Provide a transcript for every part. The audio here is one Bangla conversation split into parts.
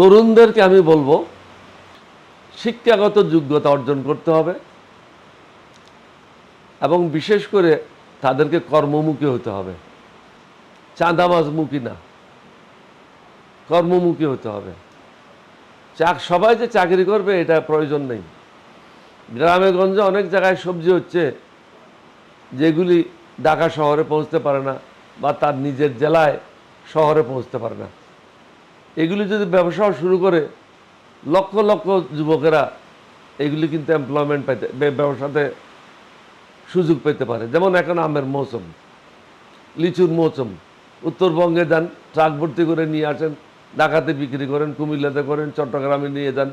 তরুণদেরকে আমি বলব, শিক্ষাগত যোগ্যতা অর্জন করতে হবে এবং বিশেষ করে তাদেরকে কর্মমুখী হতে হবে। চাঁদামাজমুখী না, কর্মমুখী হতে হবে। চাক, সবাই যে চাকরি করবে, এটা প্রয়োজন নেই। গ্রামে গঞ্জে অনেক জায়গায় সবজি হচ্ছে, যেগুলি ঢাকা শহরে পৌঁছতে পারে না বা তার নিজের জেলায় শহরে পৌঁছতে পারে না। এগুলি যদি ব্যবসাও শুরু করে লক্ষ লক্ষ যুবকেরা এগুলি কিন্তু এমপ্লয়মেন্ট পাইতে ব্যবসাতে সুযোগ পেতে পারে। যেমন এখন আমের মৌসুম, লিচুর মৌসুম। উত্তরবঙ্গে যান, ট্রাক ভর্তি করে নিয়ে আসেন ঢাকাতে বিক্রি করেন, কুমিল্লাতে করেন, চট্টগ্রামে নিয়ে যান।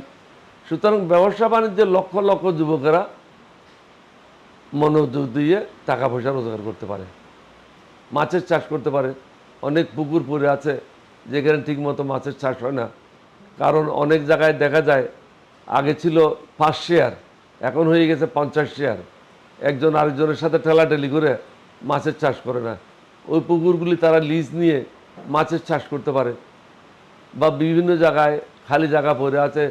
সুতরাং ব্যবসা বাণিজ্যে লক্ষ লক্ষ যুবকেরা মনোযোগ দিয়ে টাকা পয়সা রোজগার করতে পারে। মাছের চাষ করতে পারে। অনেক পুকুর পড়ে আছে। যেখানে ঠিকমতো মাছের চাষ হয় না। কারণ অনেক জায়গায় দেখা যায়, আগে ছিল পাঁচ শেয়ার, এখন হয়ে গেছে পঞ্চাশ শেয়ার। একজন আরেকজনের সাথে ঠেলাঠেলি করে মাছের চাষ করে না। ওই পুকুরগুলি তারা লিজ নিয়ে মাছের চাষ করতে পারে। বা বিভিন্ন জায়গায় খালি জায়গা পড়ে আছে,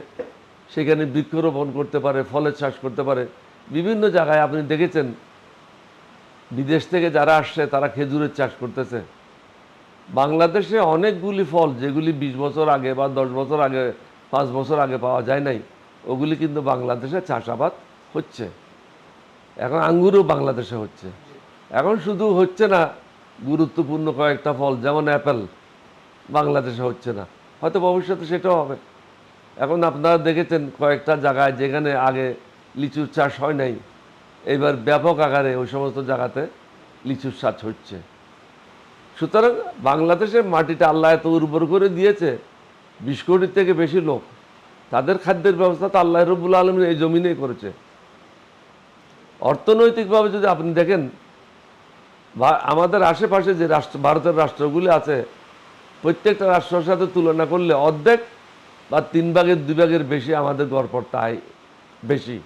সেখানে বৃক্ষরোপণ করতে পারে, ফলের চাষ করতে পারে। বিভিন্ন জায়গায় আপনি দেখেছেন, বিদেশ থেকে যারা আসছে, তারা খেজুরের চাষ করতেছে। বাংলাদেশে অনেকগুলি ফল যেগুলি বিশ বছর আগে বা দশ বছর আগে, পাঁচ বছর আগে পাওয়া যায় নাই, ওগুলি কিন্তু বাংলাদেশে চাষাবাদ হচ্ছে। এখন আঙ্গুরও বাংলাদেশে হচ্ছে। এখন শুধু হচ্ছে না, গুরুত্বপূর্ণ কয়েকটা ফল, যেমন অ্যাপেল, বাংলাদেশে হচ্ছে না। হয়তো ভবিষ্যতে সেটাও হবে। এখন আপনারা দেখেছেন কয়েকটা জায়গায় যেখানে আগে লিচুর চাষ হয় নাই এবার ব্যাপক আকারে ওই সমস্ত জায়গাতে লিচুর চাষ হচ্ছে। সুতরাং বাংলাদেশের মাটিটা আল্লাহ এত উর্বর করে দিয়েছে, বিশ কোটির থেকে বেশি লোক। তাদের খাদ্যের ব্যবস্থা তো আল্লাহ রবুল আলমিন এই জমিনেই করেছে। অর্থনৈতিকভাবে যদি আপনি দেখেন আমাদের আশেপাশে যে রাষ্ট্র, ভারতের রাষ্ট্রগুলি আছে, প্রত্যেকটা রাষ্ট্রের সাথে তুলনা করলে অর্ধেক বা তিন ভাগের দুই ভাগের বেশি আমাদের গড়পড়তা আয় বেশি।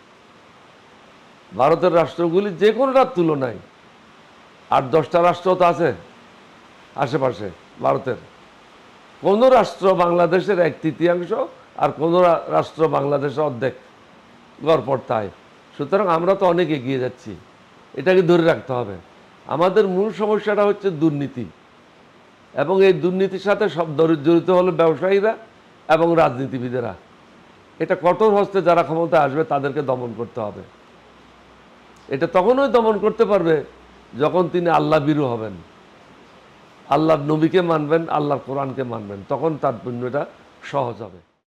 ভারতের রাষ্ট্রগুলি যে কোনোটার তুলনায়, আর দশটা রাষ্ট্র তো আছে আশেপাশে, ভারতের। কোনো রাষ্ট্র বাংলাদেশের এক তৃতীয়াংশ আর কোনো রাষ্ট্র বাংলাদেশের অর্ধেক গড়পড়তা আয় সুতরাং আমরা তো অনেক এগিয়ে যাচ্ছি। এটাকে ধরে রাখতে হবে। আমাদের মূল সমস্যাটা হচ্ছে দুর্নীতি। এবং এই দুর্নীতির সাথে সব জড়িত হলো ব্যবসায়ীরা এবং রাজনীতিবিদেরা। এটা কঠোর হস্তে যারা ক্ষমতায় আসবে তাদেরকে দমন করতে হবে। এটা তখনই দমন করতে পারবে যখন তিনি আল্লাহ বিরু হবেন। আল্লাহর নবীকে মানবেন আল্লাহর কোরআনকে মানবেন তখন তার পুণ্যটা সহজ হবে।